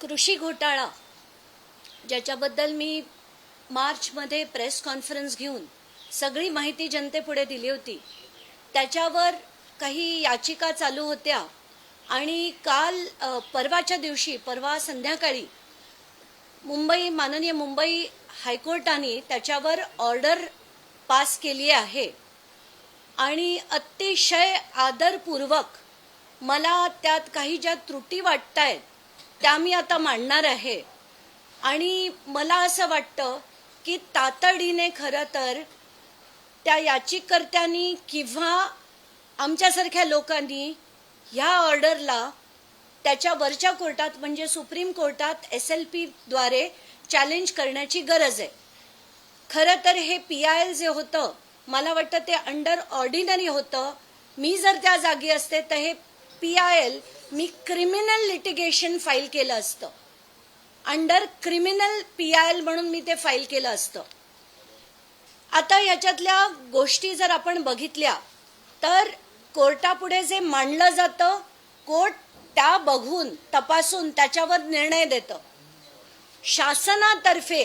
कृषी घोटाळा ज्याच्याबद्दल मी मार्चमध्ये प्रेस कॉन्फरन्स घेऊन सगळी माहिती जनतेपुढे दिली होती. त्याच्यावर काही याचिका चालू होत्या आणि काल परवाच्या दिवशी परवा संध्याकाळी मुंबई माननीय मुंबई हायकोर्टाने त्याच्यावर ऑर्डर पास केली आहे. आणि अतिशय आदरपूर्वक मला त्यात काही ज्या त्रुटी वाटत आहेत त्या मी आता मांडणार आहे. आणि मला असं वाटतं की तातडीने खरं तर त्या याचिकर्त्यांनी किंवा आमच्यासारख्या लोकांनी ह्या ऑर्डरला त्याच्या वरच्या कोर्टात म्हणजे सुप्रीम कोर्टात एस एल पीद्वारे चॅलेंज करण्याची गरज आहे. खरं तर हे पी आय एल जे होतं मला वाटतं ते अंडर ऑर्डिनरी होतं. मी जर त्या जागी असते तर हे पी आय एल मी क्रिमिनल लिटिगेशन फाईल केलं असतं. Under criminal P I L म्हणून मी ते फाईल केलं असतं. आता याच्यातल्या गोष्टी जर आपण बघितल्या तर कोर्टापुढे जे मांडलं जातं कोर्ट त्या बघून तपासून त्याच्यावर निर्णय देतं. शासनातर्फे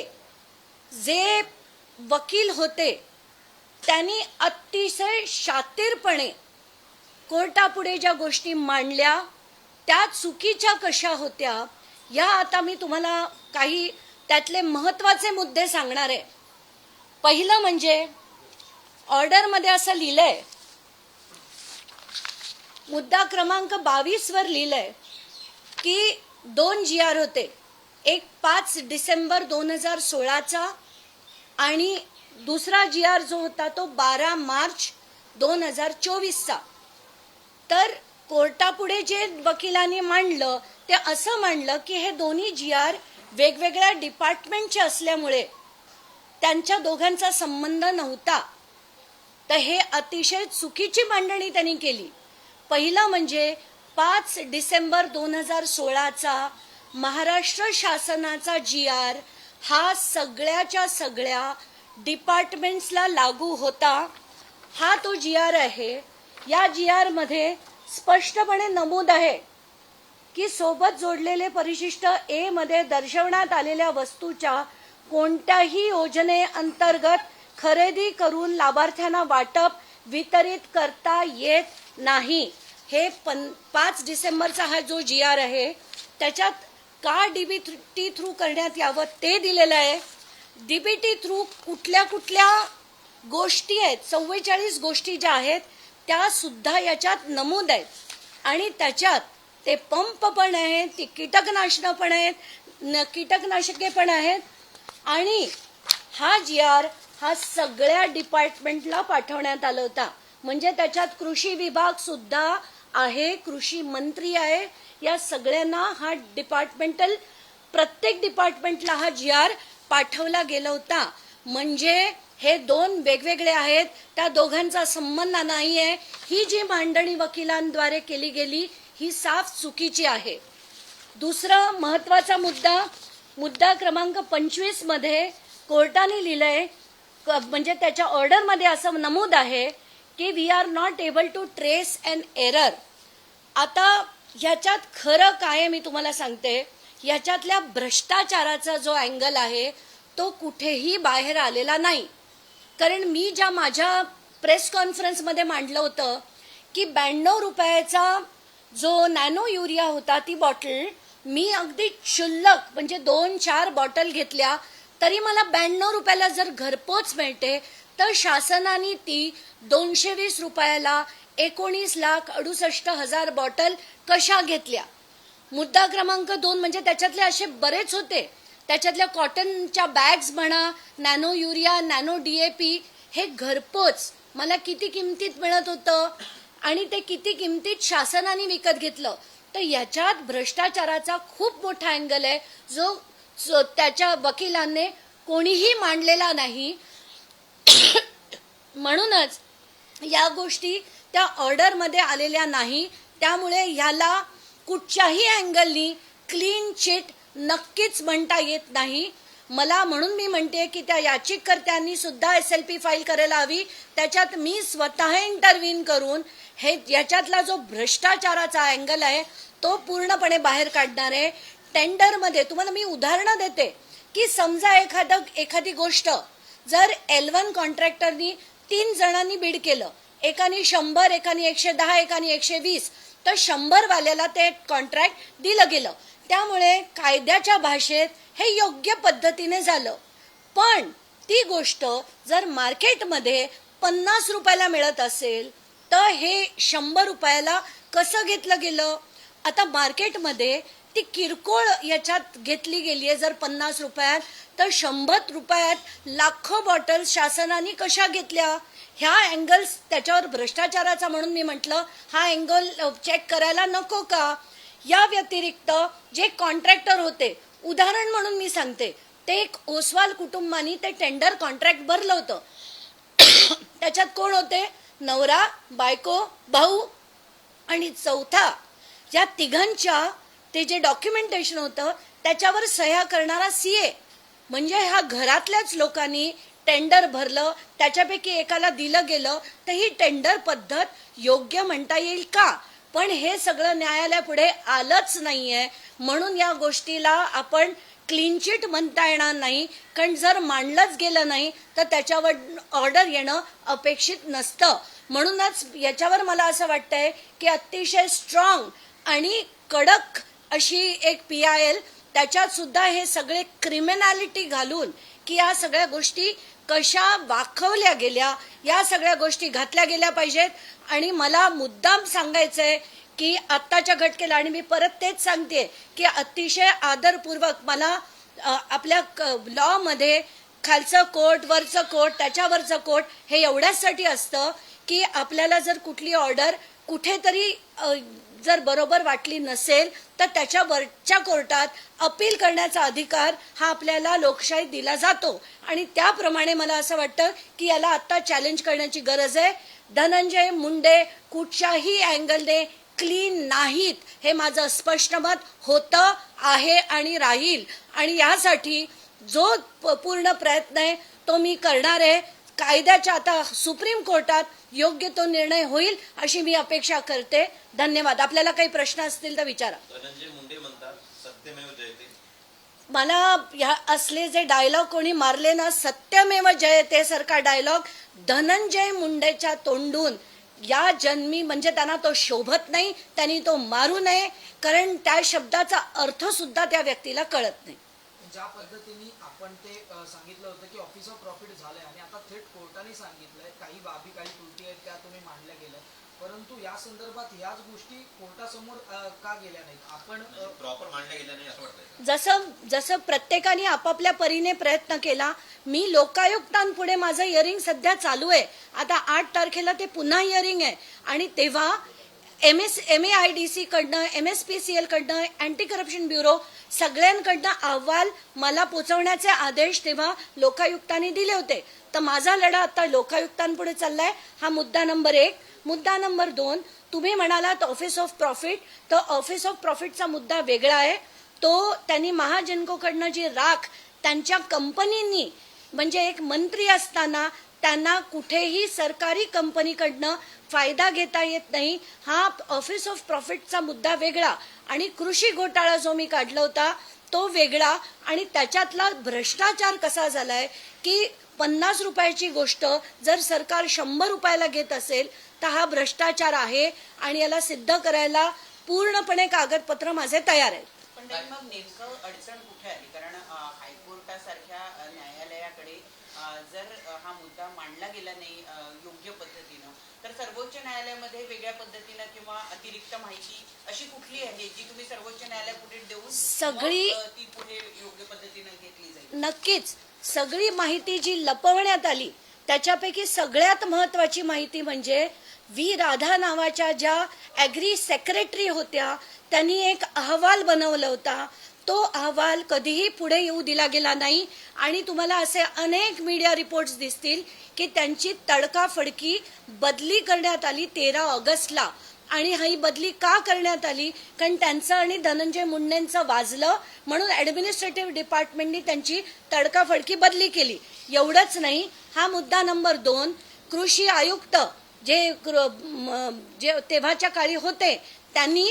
जे वकील होते त्यांनी अतिशय शातीरपणे कोर्टापुढे ज्या गोष्टी मांडल्या त्या चुकीच्या कशा होत्या या आता मी तुम्हाला काही त्यातले महत्त्वाचे मुद्दे सांगणार आहे. पहिलं म्हणजे ऑर्डरमध्ये असं लिहिलंय मुद्दा क्रमांक बावीस वर लिहिलंय की दोन जी आर होते एक पाच डिसेंबर दोन हजार सोळाचा आणि दुसरा जी आर जो होता तो बारा मार्च दोन हजार चोवीसचा. तर कोर्टापुढे जे वकिलांनी मांडलं ते असं मांडलं की हे दोन्ही जी आर वेगवेगळ्या डिपार्टमेंटचे असल्यामुळे त्यांच्या दोघांचा संबंध नव्हता. तर हे अतिशय चुकीची मांडणी त्यांनी केली. पहिलं म्हणजे पाच डिसेंबर दोन हजार सोळाचा महाराष्ट्र शासनाचा जी आर हा सगळ्याच्या सगळ्या डिपार्टमेंट्सला लागू होता. हा तो जी आर आहे. या जी आरमध्ये स्पष्टपणे नमूद आहे की सोबत जोडलेले परिशिष्ट ए मध्ये दर्शवण्यात आलेल्या वस्तूच्या कोणत्याही योजनेअंतर्गत खरेदी करून लाभार्थ्यांना वाटप वितरित करता येत नाही. हे पन पाच डिसेंबरचा हा जो जी आर आहे त्याच्यात का डीबीटी थ्रू करण्यात यावं ते दिलेलं आहे. डीबीटी थ्रू कुठल्या कुठल्या गोष्टी आहेत चव्वेचाळीस गोष्टी ज्या आहेत त्या सुद्धा याच्यात नमूद आहेत. आणि त्याच्यात ते पंप पण आहेत ती कीटकनाशनं पण आहेत न- कीटकनाशके पण आहेत. आणि हा जी आर हा सगळ्या डिपार्टमेंटला पाठवण्यात आला होता. म्हणजे त्याच्यात कृषी विभाग सुद्धा आहे कृषी मंत्री आहे. या सगळ्यांना हा डिपार्टमेंटल प्रत्येक डिपार्टमेंटला हा जी आर पाठवला गेला होता. म्हणजे हे दोन वेगवेगळे आहेत. त्या दोघांचा संबंध नाही आहे ही जी मांडणी वकिलांद्वारे केली गेली ही साफ चुकीची आहे. दुसरा महत्त्वाचा मुद्दा मुद्दा क्रमांक पंचवीसमध्ये कोर्टाने लिहिलंय क- म्हणजे त्याच्या ऑर्डरमध्ये असं नमूद आहे की we are not able to trace and error आता ह्याच्यात खरं काय मी तुम्हाला सांगते. ह्याच्यातल्या भ्रष्टाचाराचा जो अँगल आहे तो कुठेही बाहेर आलेला नाही. कारण मी ज्या माझ्या प्रेस कॉन्फरन्समध्ये मांडलं होतं की ब्याण्णव रुपयाचा जो नॅनो युरिया होता ती बॉटल मी अगदी क्षुल्लक म्हणजे दोन चार बॉटल घेतल्या तरी मला ब्याण्णव रुपयाला जर घरपोच मिळते तर शासनाने ती दोनशे वीस रुपयाला एकोणीस लाख अडुसष्ट हजार बॉटल कशा घेतल्या? मुद्दा क्रमांक दोन म्हणजे त्याच्यातले असे बरेच होते. त्याच्यातल्या कॉटनच्या बॅग्स म्हणा नॅनो युरिया नॅनो डीएपी हे घरपोच मला किती किमतीत मिळत होतं आणि ते किती किमतीत शासनाने विकत घेतलं. तर याच्यात भ्रष्टाचाराचा खूप मोठा अँगल आहे. जो जो त्याच्या वकिलांनी कोणीही मांडलेला नाही. म्हणूनच या गोष्टी त्या ऑर्डरमध्ये आलेल्या नाही. त्यामुळे ह्याला कुठच्याही अँगलनी क्लीन चिट नक्कीच म्हणता येत नाही. मला म्हणून मी म्हणते की त्या याचिककर्त्यांनी सुद्धा एस एल पी फाईल करायला हवी. त्याच्यात मी स्वतः इंटरव्हीन करून हे याच्यातला जो भ्रष्टाचाराचा अँगल आहे तो पूर्णपणे बाहेर काढणार आहे. टेंडरमध्ये तुम्हाला मी उदाहरणं देते की समजा एखादं एखादी गोष्ट जर एल वन कॉन्ट्रॅक्टरनी तीन जणांनी बीड केलं एकाने शंभर एकाने एकशे दहा एकाने एकशे वीस तर शंभरवाल्याला ते कॉन्ट्रॅक्ट दिलं गेलं. त्यामुळे कायद्याच्या भाषेत हे योग्य पद्धतीने झालं. पण ती गोष्ट जर मार्केटमध्ये पन्नास रुपयाला मिळत असेल तर हे शंभर रुपयाला कसं घेतलं गेलं? आता मार्केटमध्ये ती किरकोळ याच्यात घेतली गेली आहे जर पन्नास रुपयात तर शंभर रुपयात लाखो बॉटल शासनाने कशा घेतल्या? ह्या अँगल्स त्याच्यावर भ्रष्टाचाराचा म्हणून मी म्हटलं हा अँगल चेक करायला नको का? या व्यतिरिक्त जे कॉन्ट्रॅक्टर होते उदाहरण म्हणून मी सांगते ते एक ओसवाल कुटुंबानी ते टेंडर कॉन्ट्रॅक्ट भरलं होतं. त्याच्यात कोण होते? नवरा बायको भाऊ आणि चौथा. या तिघांच्या ते जे डॉक्युमेंटेशन होतं त्याच्यावर सह्या करणारा सी ए म्हणजे ह्या घरातल्याच लोकांनी टेंडर भरलं त्याच्यापैकी एकाला दिलं गेलं तर ही टेंडर पद्धत योग्य म्हणता येईल का? पण हे सगळं न्यायालयापुढे आलंच नाहीये. म्हणून या गोष्टीला आपण क्लीन चिट म्हणता येणार नाही. कारण जर मांडलंच गेलं नाही तर त्याच्यावर ऑर्डर येणं अपेक्षित नसतं. म्हणूनच याच्यावर मला असं वाटतंय की अतिशय स्ट्रॉंग आणि कडक अशी एक पी आय एल त्याच्यात सुद्धा हे सगळे क्रिमिनॅलिटी घालून की या सगळ्या गोष्टी कशा वाखवल्या गेल्या या सगळ्या गोष्टी घातल्या गेल्या पाहिजेत. आणि मला मुद्दाम सांगायचंय की आत्ताच्या घटकेला आणि मी परत तेच सांगते की अतिशय आदरपूर्वक मला आपल्या आपल्या लॉमध्ये खालचं कोर्ट वरचं कोर्ट त्याच्यावरचं कोर्ट हे एवढ्याचसाठी असतं की आपल्याला जर कुठली ऑर्डर कुठेतरी जर बरोबर वाटली नसेल तर त्याच्या वरच्या कोर्टात अपील करण्याचा अधिकार हा आपल्याला लोकशाहीत दिला जातो. आणि त्याप्रमाणे मला असं वाटतं की याला आता चॅलेंज करण्याची गरज आहे. धनंजय मुंडे कुठच्याही अँगलने क्लीन नाहीत हे माझं स्पष्ट मत होतं आहे आणि राहील. आणि यासाठी जो प- पूर्ण प्रयत्न आहे तो मी करणार आहे. कायद्याच्या आता सुप्रीम कोर्टात योग्य तो निर्णय होईल अशी मी अपेक्षा करते. धन्यवाद. आपल्याला काही प्रश्न असतील तर विचारा. धनंजय मुंडे म्हणतात सत्यमेव जयते. मला ह्या असले जे डायलॉग कोणी मारले ना सत्यमेव जयते सारखा डायलॉग धनंजय मुंडेच्या तोंडून या जन्मी म्हणजे त्यांना तो शोभत नाही त्यांनी तो मारू नये कारण त्या शब्दाचा अर्थ सुद्धा त्या व्यक्तीला कळत नाही. ज्या पद्धतीने आपण ते सांगितलं होतं की ऑफिस ऑफ प्रॉफिट झालंय आणि आता थेट कोर्टाने सांगितलंय काही बाबी काही त्रुटी आहेत त्या तुम्ही मांडल्या गेल्या परंतु या संदर्भात ह्याच गोष्टी कोर्टासमोर का गेल्या नाहीत? आपण प्रॉपर मांडल्या गेल्या नाही असं वाटतंय. जसं जसं प्रत्येकाने आपापल्या परीने प्रयत्न केला मी लोकायुक्तांपुढे माझं हिअरिंग सध्या चालू आहे. आता आठ तारखेला ते पुन्हा हिअरिंग आहे. आणि तेव्हा M S M A I D C कडनं M S P C L कडनं अँटी करप्शन ब्युरो सगळ्यांकडनं अहवाल मला पोचवण्याचे आदेश तेव्हा लोकायुक्तांनी दिले होते. तर माझा लढा आता लोकायुक्तांपुढे चाललाय. हा मुद्दा नंबर एक. मुद्दा नंबर दोन तुम्ही म्हणालात ऑफिस ऑफ प्रॉफिट तर ऑफिस ऑफ प्रॉफिटचा मुद्दा वेगळा आहे. तो त्यांनी महाजनकोकडनं जी राख त्यांच्या कंपनींनी म्हणजे एक मंत्री असताना त्यांना कुठेही सरकारी कंपनीकडनं फायदा घेता येत नाही. हा ऑफिस ऑफ प्रॉफिटचा मुद्दा वेगळा. आणि कृषी घोटाळा जो मी काढला होता तो वेगळा. आणि त्याच्यातला भ्रष्टाचार कसा झालाय की पन्नास रुपयाची गोष्ट जर सरकार शंभर रुपयाला घेत असेल तर हा भ्रष्टाचार आहे आणि याला सिद्ध करायला पूर्णपणे कागदपत्र माझे तयार आहेत. पण मग नेमकं अडचण कुठे आली? कारण हायकोर्टासारख्या न्यायालयाकडे जर हा मुद्दा मांडला गेला नाही योग्य पद्धतीनं तर सर्वोच्च न्यायालयामध्ये वेगळ्या पद्धतीनं किंवा अतिरिक्त माहिती अशी कुठली आहे जी तुम्ही सर्वोच्च न्यायालयापुढे देऊन सगळी- ती पुढे योग्य पद्धतीनं घेतली जाईल? नक्कीच. सगळी माहिती जी लपवण्यात आली त्याच्यापैकी सगळ्यात महत्वाची माहिती म्हणजे व्ही. राधा नावाच्या ज्या ॲग्री सेक्रेटरी होत्या त्यांनी एक अहवाल बनवला होता तो अहवाल कधीही पुढे येऊ दिला गेला नाही. आणि तुम्हाला असे अनेक मीडिया रिपोर्ट्स दिसतील की त्यांची तडकाफडकी बदली करण्यात आली तेरा ऑगस्टला. आणि ही बदली का करण्यात आली? कारण त्यांचं आणि धनंजय मुंडेंचं वाजलं म्हणून ऍडमिनिस्ट्रेटिव्ह डिपार्टमेंटनी त्यांची तडकाफडकी बदली केली. एवढंच नाही हा मुद्दा नंबर दोन कृषी आयुक्त जे कृ- जे तेव्हाच्या काळी होते त्यांनी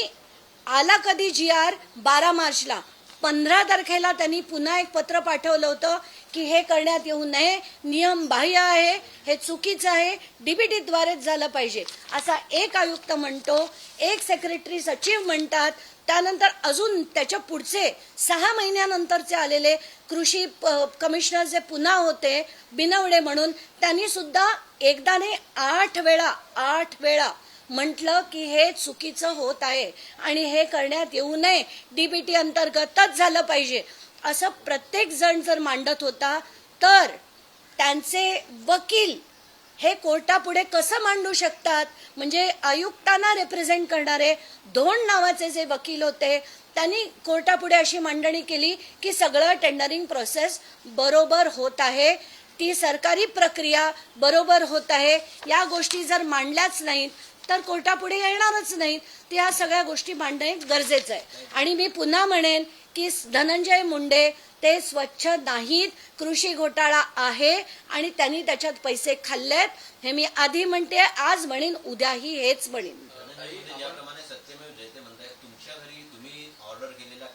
आला कधी जी आर? बारा मार्चला. पंधरा तारखेला त्यांनी पुन्हा एक पत्र पाठवलं होतं की हे करण्यात येऊ नये नियम बाह्य आहे हे चुकीचं आहे डीबीटीद्वारेच झालं पाहिजे. असा एक आयुक्त म्हणतो एक सेक्रेटरी सचिव म्हणतात त्यानंतर अजून त्याच्या पुढचे सहा महिन्यानंतरचे आलेले कृषी प- कमिशनर जे पुन्हा होते बिनवडे म्हणून त्यांनी सुद्धा एकदा नाही आठ वेळा आठ वेळा म्हटलं की हे चुकीचं होत आहे आणि हे करण्यात येऊ नये. डीबीटी अंतर्गतच झालं पाहिजे. असं प्रत्येक जण जर मांडत होता तर त्यांचे वकील हे कोर्टापुढे कसं मांडू शकतात? म्हणजे आयुक्तांना रिप्रेझेंट करणारे दोन नावाचे जे वकील होते त्यांनी कोर्टापुढे अशी मांडणी केली की सगळं टेंडरिंग प्रोसेस बरोबर होत आहे. ती सरकारी प्रक्रिया बरोबर होत आहे. या गोष्टी जर मांडल्याच नाहीत तर कोर्टापुढे येणारच नाहीत तर या सगळ्या गोष्टी मांडणे गरजेचं आहे. आणि मी पुन्हा म्हणेन की धनंजय मुंडे ते स्वच्छ नाहीत. कृषी घोटाळा आहे आणि त्यांनी त्याच्यात पैसे खाल्लेत. हे मी आधी म्हणते आज म्हणेन उद्याही हेच म्हणेन.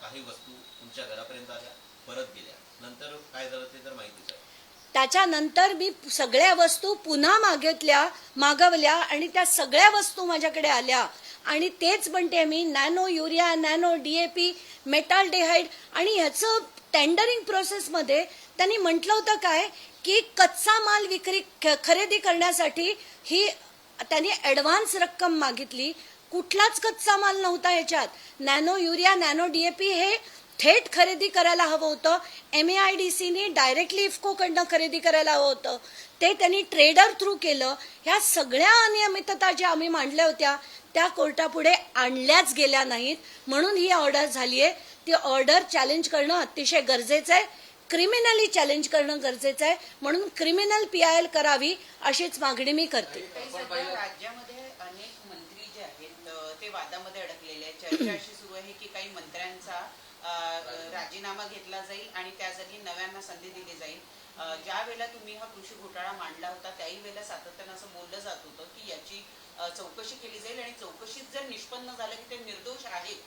काही वस्तू तुमच्या घरापर्यंत आल्या परत गेल्या. नंतर काय झालं ते तर माहिती त्याच्यानंतर मी सगळ्या वस्तू पुन्हा मागितल्या मागवल्या आणि त्या सगळ्या वस्तू माझ्याकडे आल्या. आणि तेच म्हणते मी nano urea nano DAP metaldehyde आणि ह्याचं टेंडरिंग प्रोसेसमध्ये त्यांनी म्हटलं होतं काय की कच्चा माल विक्री ख- खरेदी करण्यासाठी ही त्यांनी ऍडव्हान्स रक्कम मागितली. कुठलाच कच्चा माल नव्हता याच्यात नॅनो युरिया नॅनो डीएपी हे थेट खरेदी करायला हवं होतं. एम ए आय डी सीने डायरेक्टली इफकोकडनं खरेदी करायला हवं होतं. ते त्यांनी ट्रेडर थ्रू केलं. ह्या सगळ्या अनियमितता ज्या आम्ही मांडल्या होत्या त्या कोर्टापुढे आणल्याच गेल्या नाहीत. म्हणून ही ऑर्डर झाली आहे ती ऑर्डर चॅलेंज करणं अतिशय गरजेचं आहे. क्रिमिनली चॅलेंज करणं गरजेचं आहे. म्हणून क्रिमिनल पी आय एल करावी अशीच मागणी मी करते. राज्यामध्ये अनेक मंत्री जे आहेत ते वादामध्ये अडकलेले आहेत. चर्चा अशी सुरू आहे की काही मंत्र्यांचा राजीनामा घेतला जाईल आणि त्या जागी नव्यांना संधी दिली जाईल. ज्या वेळेला तुम्ही हा कृषी घोटाळा मांडला होता त्याही वेळेला सातत्यानं असं बोललं जात होतं की याची चौकशी केली जाईल आणि चौकशीत जर निष्पन्न झालं की ते निर्दोष आहेत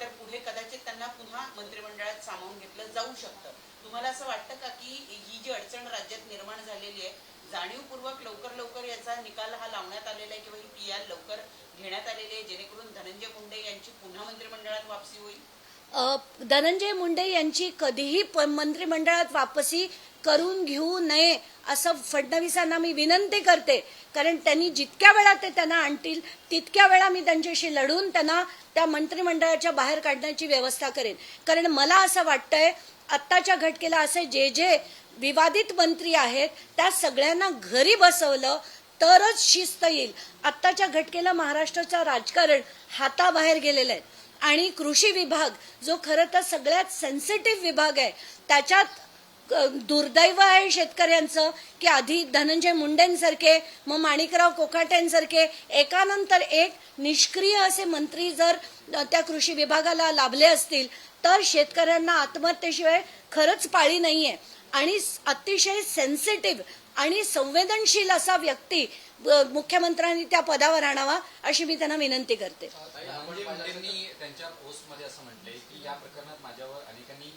तर पुढे कदाचित त्यांना पुन्हा मंत्रिमंडळात सामावून घेतलं जाऊ शकतं. तुम्हाला असं वाटतं का की ही जी अडचण राज्यात निर्माण झालेली आहे जाणीवपूर्वक लवकर लवकर याचा निकाल हा लावण्यात आलेला आहे किंवा ही पी आर लवकर घेण्यात आलेली आहे जेणेकरून धनंजय मुंडे यांची पुन्हा मंत्रिमंडळात वापसी होईल? धनंजय मुंडे यांची कधीही प- मंत्रिमंडळात वापसी करून घेऊ नये असं फडणवीसांना मी विनंती करते. कारण त्यांनी जितक्या वेळा ते त्यांना आणतील तितक्या वेळा मी त्यांच्याशी लढून त्यांना त्या मंत्रिमंडळाच्या बाहेर काढण्याची व्यवस्था करेन. कारण मला असं वाटतंय आत्ताच्या घटकेला असे जे जे विवादित मंत्री आहेत त्या सगळ्यांना घरी बसवलं तरच शिस्त येईल. आत्ताच्या घटकेला महाराष्ट्राचं राजकारण हाताबाहेर गेलेलं आहे. आणि कृषी विभाग जो खरं तर सगळ्यात सेन्सिटिव्ह विभाग आहे त्याच्यात दुर्दैव आहे शेतकऱ्यांचं की आधी धनंजय मुंडेंसारखे मग माणिकराव कोकाट्यांसारखे एकानंतर एक निष्क्रिय असे मंत्री जर त्या कृषी विभागाला लाभले असतील तर शेतकऱ्यांना आत्महत्येशिवाय खरंच पाळी नाहीये. आणि अतिशय सेन्सिटिव्ह आणि संवेदनशील असा व्यक्ती मुख्यमंत्र्यांनी त्या पदावर आणावा अशी मी त्यांना विनंती करते. धनंजय पोस्टमध्ये असं म्हटलंय की या प्रकरणात माझ्यावर अनेकांनी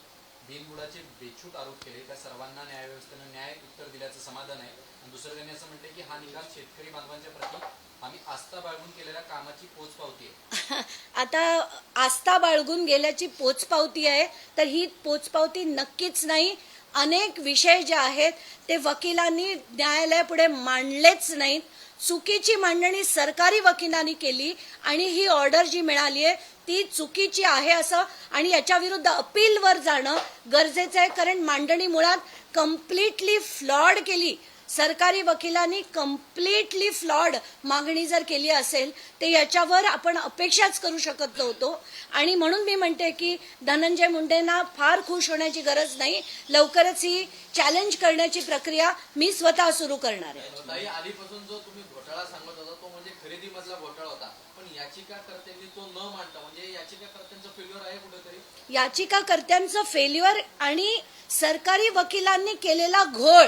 बिनबुडाचे बेछूट आरोप केले. त्या सर्वांना न्यायव्यवस्थेनं न्याय उत्तर दिल्याचं समाधान आहे. आणि दुसरं त्यांनी असं म्हटलंय की हा निकाल शेतकरी बांधवांच्या प्रती आम्ही आस्था बाळगून केलेल्या कामाची पोचपावती आहे. आता आस्था बाळगून गेल्याची पोचपावती आहे तर ही पोचपावती नक्कीच नाही. अनेक विषय जे आहेत ते वकिलांनी न्यायालयापुढे मांडलेच नाहीत. चुकीची मांडणी सरकारी वकिलांनी केली आणि ही ऑर्डर जी मिळाली आहे ती चुकीची आहे असं आणि याच्या विरुद्ध अपीलवर जाणं गरजेचं आहे. कारण मांडणी मुळात कम्प्लिटली फ्लॉड केली. सरकारी वकिलांनी कम्प्लिटली फ्लॉड मागणी जर केली असेल तर याच्यावर आपण अपेक्षाच करू शकत नव्हतो. आणि म्हणून मी म्हणते की धनंजय मुंडेंना फार खुश होण्याची गरज नाही. लवकरच ही चॅलेंज करण्याची प्रक्रिया मी स्वतः सुरू करणार आहे. हो, आधीपासून जो तुम्ही घोटाळा सांगत होता तो म्हणजे खरेदीमधला घोटाळा होता. पण याचिकाकर्त्यांनी तो न मांडता म्हणजे याचिकाकर्त्यांचं फेल्युअर आहे कुठेतरी याचिकाकर्त्यांचं फेल्युअर आणि सरकारी वकिलांनी केलेला घोळ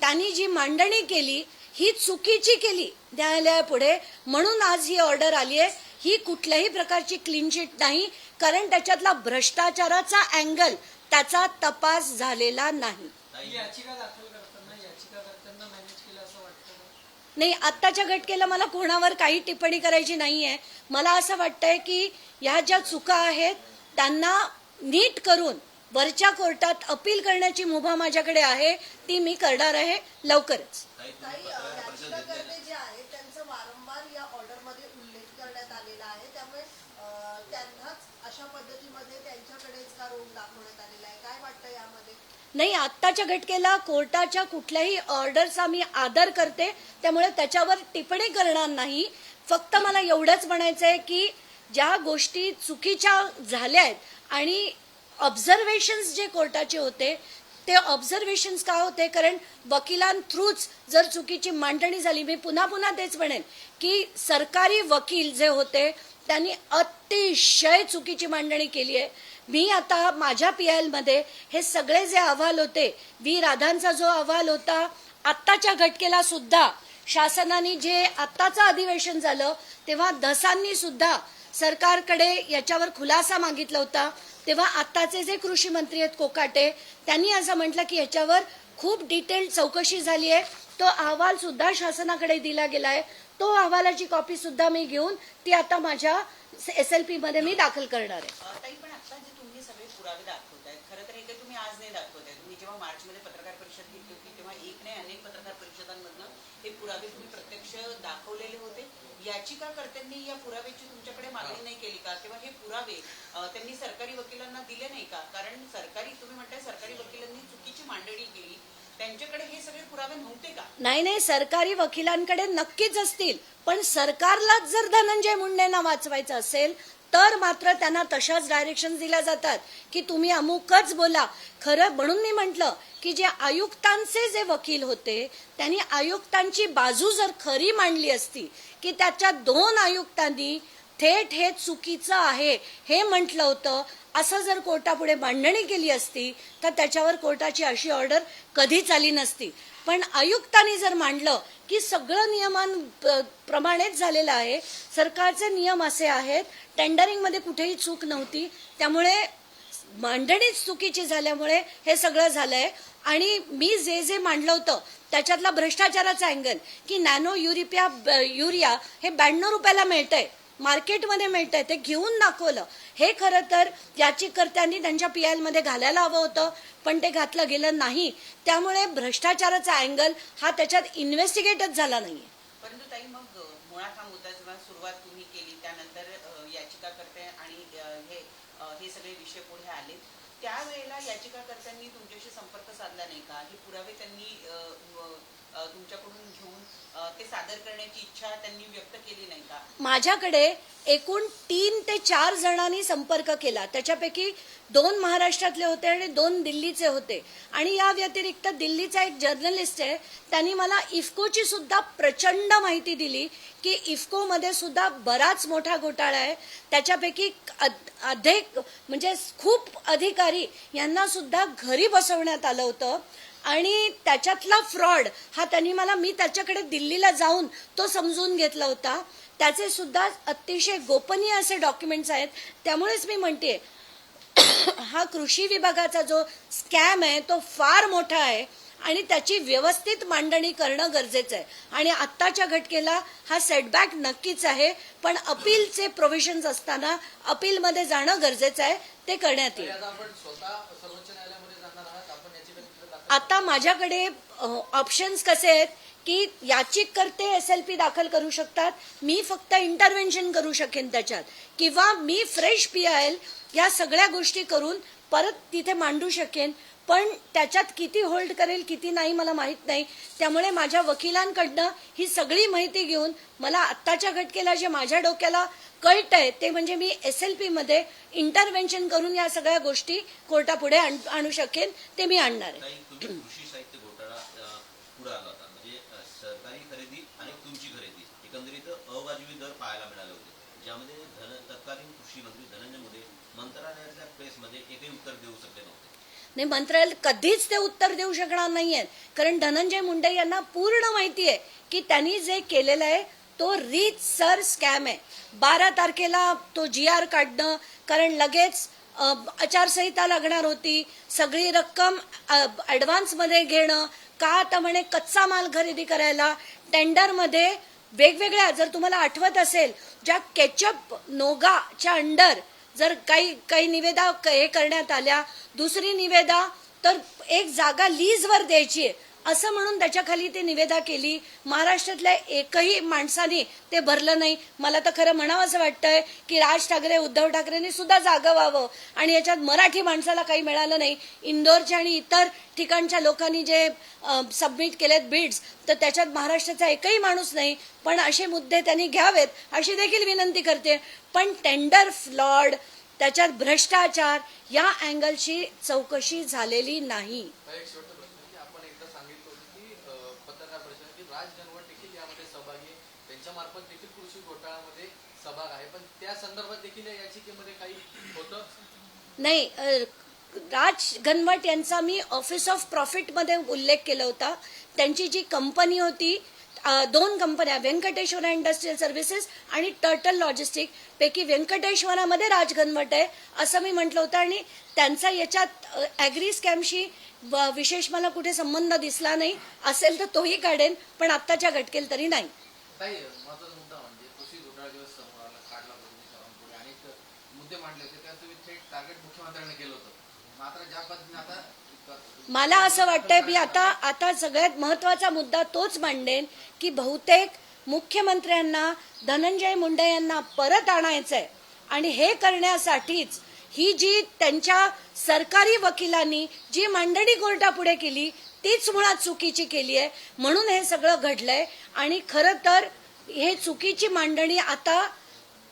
त्यांनी जी मांडणी केली ही चुकीची केली न्यायालयापुढे. म्हणून आज ही ऑर्डर आली आहे. ही कुठल्याही प्रकारची क्लीन चिट नाही कारण त्याच्यातला भ्रष्टाचाराचा अँगल त्याचा तपास झालेला नाही? नाही आत्ताच्या घटकेला मला कोणावर काही टिप्पणी करायची नाहीये. मला असं वाटतंय की ह्या ज्या चुका आहेत त्यांना नीट करून वरच्या कोर्टात अपील करण्याची मुभा माझ्याकडे आहे ती मी करणार आहे लवकरच. नाही आत्ताच्या घटकेला कोर्टाच्या कुठल्याही ऑर्डरचा मी आदर करते त्यामुळे त्याच्यावर टिप्पणी करणार नाही. फक्त मला एवढंच म्हणायचं आहे की ज्या गोष्टी चुकीच्या झाल्या आहेत आणि ऑब्झर्वेशन्स जे कोर्टाचे होते ते ऑब्झर्वेशन्स का होते? कारण वकिलांथ्रूच जर चुकीची मांडणी झाली मी पुन्हा पुन्हा तेच म्हणेन की सरकारी वकील जे होते त्यांनी अतिशय चुकीची मांडणी केली आहे. मी आता माझ्या पी आयमध्ये हे सगळे जे अहवाल होते व्ही. राधांचा जो अहवाल होता आत्ताच्या घटकेला सुद्धा शासनाने जे आत्ताचं अधिवेशन झालं तेव्हा धसांनी सुद्धा सरकारकडे याच्यावर खुलासा मागितला होता. तेव्हा आत्ताचे जे कृषी मंत्री आहेत कोकाटे त्यांनी असं म्हटलं की याच्यावर खूप डिटेल चौकशी झाली आहे. तो अहवाल सुद्धा शासनाकडे दिला गेलाय तो अहवालाची कॉपी सुद्धा मी घेऊन ती आता माझ्या एस एल पी मध्ये मी दाखल करणार आहे. ताई पण आता जे तुम्ही सगळे पुरावे दाखवताय खरं तर हे काही तुम्ही आज नाही दाखवताय तुम्ही जेव्हा मार्च मध्ये पत्रकार परिषद घेतली होती तेव्हा एक नाही अनेक पत्रकार परिषदांमधनं हे पुरावे तुम्ही प्रत्यक्ष दाखवलेले होते. याचिकाकर्त्यांनी या पुराव्याची तुमच्याकडे मागणी नाही केली का? किंवा हे पुरावे त्यांनी सरकारी वकिलांना दिले नाही का? कारण सरकारी तुम्ही म्हणताय सरकारी वकिलांनी चुकीची मांडणी केली. त्यांच्याकडे हे सगळे पुरावे नव्हते का? नाही नाही सरकारी वकिलांकडे नक्कीच असतील. पण सरकारलाच जर धनंजय मुंडेंना वाचवायचं असेल तर मात्र त्यांना तशाच डायरेक्शन दिल्या जातात. की तुम्ही अमुकच बोला. खरं म्हणून मी म्हंटल की जे आयुक्तांचे जे वकील होते त्यांनी आयुक्तांची बाजू जर खरी मांडली असती की त्याच्या दोन आयुक्तांनी थेट हे चुकीचं आहे हे म्हटलं होतं असं जर कोर्टापुढे मांडणी केली असती तर त्याच्यावर कोर्टाची अशी ऑर्डर कधीच आली नसती. पण आयुक्तांनी जर मांडलं की सगळं नियमान प्रमाणेच झालेलं आहे सरकारचे नियम असे आहेत टेंडरिंगमध्ये कुठेही चूक नव्हती. त्यामुळे मांडणीच चुकीची झाल्यामुळे हे सगळं झालंय. आणि मी जे जे मांडलं होतं त्याच्यातला भ्रष्टाचाराचा अँगल की नॅनो युरिपिया ब- युरिया हे ब्याण्णव रुपयाला मिळतंय. मार्केटमध्ये मिळतंय. ते घेऊन दाखवलं. हे खरं तर याचिकर्त्यांनी त्यांच्या पी एलमध्ये घालायला हवं होतं पण ते घातलं गेलं नाही. त्यामुळे भ्रष्टाचाराचा अँगल हा त्याच्यात इन्व्हेस्टिगेटच झाला नाही परंतु ताई मग मुळात हा मुद्दा जेव्हा सुरुवात तुम्ही केली त्यानंतर याचिकाकर्ते आणि हे हे सगळे विषय पुढे आले. त्यावेळेला याचिकाकर्त्यांनी तुमच्याशी संपर्क साधला नाही का? हे पुरावे त्यांनी तुमच्याकडून घेऊन ते सादर करण्याची इच्छा त्यांनी व्यक्त केली नाही का? माझ्याकडे एकूण तीन ते चार जणांनी संपर्क केला. त्याच्यापैकी दोन महाराष्ट्रातले होते आणि दोन दिल्लीचे होते. आणि या व्यतिरिक्त दिल्लीचा एक जर्नलिस्ट आहे त्यांनी मला इफ्कोची सुद्धा प्रचंड माहिती दिली. की इफ्कोमध्ये सुद्धा बराच मोठा घोटाळा आहे. त्याच्यापैकी अधिक म्हणजे खूप अधिकारी यांना सुद्धा घरी बसवण्यात आलं होतं. आणि त्याच्यातला फ्रॉड हा त्यांनी मला मी त्याच्याकडे दिल्लीला जाऊन तो समजून घेतला होता. त्याचे सुद्धा अतिशय गोपनीय असे डॉक्युमेंट्स आहेत. त्यामुळेच मी म्हणते हा कृषी विभागाचा जो स्कॅम आहे तो फार मोठा आहे. आणि त्याची व्यवस्थित मांडणी करणं गरजेचं आहे. आणि आत्ताच्या घटकेला हा सेटबॅक नक्कीच आहे पण अपीलचे प्रोव्हिजन्स असताना अपीलमध्ये जाणं गरजेचं आहे ते करण्यात येईल. आता माझ्याकडे ऑप्शन्स कसे आहेत की याचिककर्ते एस एल पी दाखल करू शकतात मी फक्त इंटरव्हेन्शन करू शकेन त्याच्यात किंवा मी फ्रेश पी आय एल या सगळ्या गोष्टी करून परत तिथे मांडू शकेन पण त्याच्यात किती होल्ड करेल किती नाही मला माहीत नाही. त्यामुळे माझ्या वकिलांकडनं ही सगळी माहिती घेऊन मला आत्ताच्या घटकेला जे माझ्या डोक्याला कळत आहे ते म्हणजे मी एस एल पी मध्ये इंटरव्हेन्शन करून या सगळ्या गोष्टी कोर्टापुढे आण- आणू शकेन ते मी आणणार आहे ताई तुम्ही कृषी साहित्य घोटाळा अ, पुढे आला होता म्हणजे अ, सरकारी खरेदी आणि तुमची खरेदी एकंदरीत अवाजवी दर पाहायला मिळाले होते ज्यामध्ये धन तत्कालीन कृषी मंत्री धनंजय मुंडे मंत्रालयाच्या प्रेसमध्ये एकही उत्तर देऊ शकले नव्हते नाही मंत्रालय कधीच ते उत्तर देऊ शकणार नाहीयेत कारण धनंजय मुंडे यांना पूर्ण माहिती आहे की त्यांनी जे केलेलं आहे तो रीत सर स्कॅम आहे. बारा तारखेला तो जी आर काढणं कारण लगेच आचारसंहिता लागणार होती. सगळी रक्कम ॲडव्हान्समध्ये घेणं का आता म्हणे कच्चा माल खरेदी करायला टेंडरमध्ये वेगवेगळ्या जर तुम्हाला आठवत असेल ज्या केचप नोगाच्या अंडर जर काही काही निवेदा हे करण्यात आल्या दुसरी निवेदा तर एक जागा लीजवर द्यायची आहे. असं म्हणून त्याच्याखाली ते निवेदा केली. महाराष्ट्रातल्या एकही माणसाने ते भरलं नाही. मला तर खरं म्हणावं असं वाटतंय की राज ठाकरे उद्धव ठाकरेंनी सुद्धा जागा व्हावं आणि याच्यात मराठी माणसाला काही मिळालं नाही. इंदोरच्या आणि इतर ठिकाणच्या लोकांनी जे सबमिट केलेत बिड्स तर त्याच्यात महाराष्ट्राचा एकही माणूस नाही. पण असे मुद्दे त्यांनी घ्यावेत अशी देखील विनंती करते. पण टेंडर फ्लॉड त्याच्यात भ्रष्टाचार या अँगलची चौकशी झालेली नाही. नाही राज घनवट यांचा मी ऑफिस ऑफ प्रॉफिटमध्ये उल्लेख केला होता. त्यांची जी कंपनी होती दोन कंपन्या व्यंकटेश्वरा इंडस्ट्रीयल सर्व्हिसेस आणि टर्टल लॉजिस्टिक पैकी व्यंकटेश्वरामध्ये राजघनवट आहे असं मी म्हटलं होतं. आणि त्यांचा याच्यात ॲग्री स्कॅमशी विशेष मला कुठे संबंध दिसला नाही असेल तर तोही काढेन पण आत्ताच्या घटकेल तरी नाही. म्हणजे मुद्दे मांडले होते. त्यात तुम्ही थेट टार्गेट मुख्यमंत्र्यांनी केलं होतं. मात्र ज्या पद्धतीने आता मला असं वाटतंय की आता आता सगळ्यात महत्त्वाचा मुद्दा तोच मांडेन की बहुतेक मुख्यमंत्र्यांना धनंजय मुंडे यांना परत आणायचंय. आणि हे करण्यासाठीच ही जी त्यांच्या सरकारी वकिलांनी जी मांडणी कोर्टापुढे केली तीच मुळात चुकीची केली आहे. म्हणून हे सगळं घडलंय. आणि खरं तर हे चुकीची मांडणी आता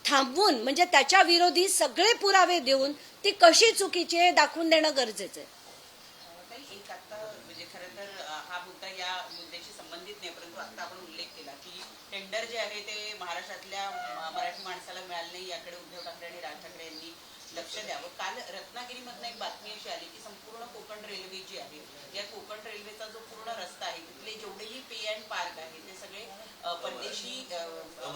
थांबवून म्हणजे त्याच्या विरोधी सगळे पुरावे देऊन ती कशी चुकीची आहे हे दाखवून देणं गरजेचं आहे काही एक आता म्हणजे खरं तर अ, हा मुद्दा या मुद्द्याशी संबंधित नाही परंतु आता आपण उल्लेख केला की आदर जे आहे ते महाराष्ट्रातल्या मराठी माणसाला मिळालं नाही याकडे उद्धव ठाकरे आणि राज ठाकरे यांनी लक्ष द्यावं. काल रत्नागिरीमधनं एक बातमी अशी आली की संपूर्ण कोकण रेल्वे जी आहे या कोकण रेल्वेचा जो पूर्ण रस्ता आहे तिथले जेवढेही पे अँड पार्क आहे ते सगळे परदेशी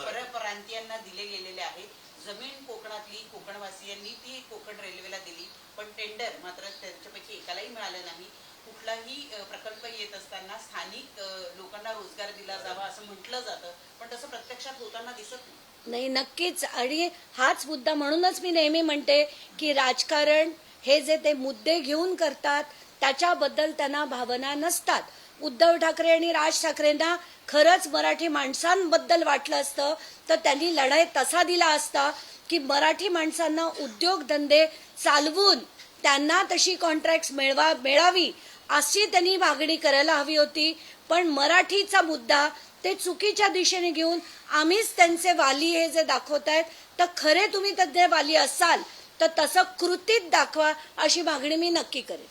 परप्रांतीयांना दिले गेलेले आहेत. जमीन कोकणातली कोकणवासियांनी ती कोकण रेल्वेला दिली पण टेंडर मात्र त्यांच्यापैकी एकालाही मिळालं नाही. कुठलाही प्रकल्प येत असताना स्थानिक लोकांना रोजगार दिला जावा असं म्हटलं जातं पण तसं प्रत्यक्षात होताना दिसत नाही. नाही नक्कीच. आणि हाच मुद्दा म्हणूनच मी नेहमी म्हणते की राजकारण हे जे ते मुद्दे घेऊन करतात त्याच्याबद्दल त्यांना भावना नसतात. उद्धव ठाकरे आणि राज ठाकरेंना खरंच मराठी माणसांबद्दल वाटलं असतं तर त्यांनी लढाई तसा दिला असता की मराठी माणसांना उद्योगधंदे चालवून त्यांना तशी कॉन्ट्रॅक्ट मिळवा मिळावी अशी त्यांनी मागणी करायला हवी होती. पण मराठीचा मुद्दा ते चुकीच्या दिशेने घेऊन आम्हीच त्यांचे वाली हे जे दाखवतायत तर खरे तुम्ही त्याचे वाली असाल तर तसं कृतीत दाखवा अशी मागणी मी नक्की करेन.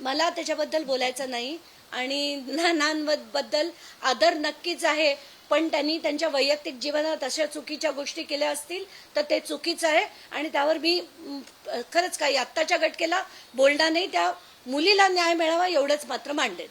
मला त्याच्याबद्दल बोलायचं नाही. आणि नानांबद्दल आदर नक्कीच आहे. पण त्यांनी त्यांच्या वैयक्तिक जीवनात अशा चुकीच्या गोष्टी केल्या असतील तर ते चुकीचं आहे आणि त्यावर मी खरंच काही आत्ताच्या घटकेला बोलणार नाही त्या मुलीला न्याय मिळावा एवढंच मात्र मांडेन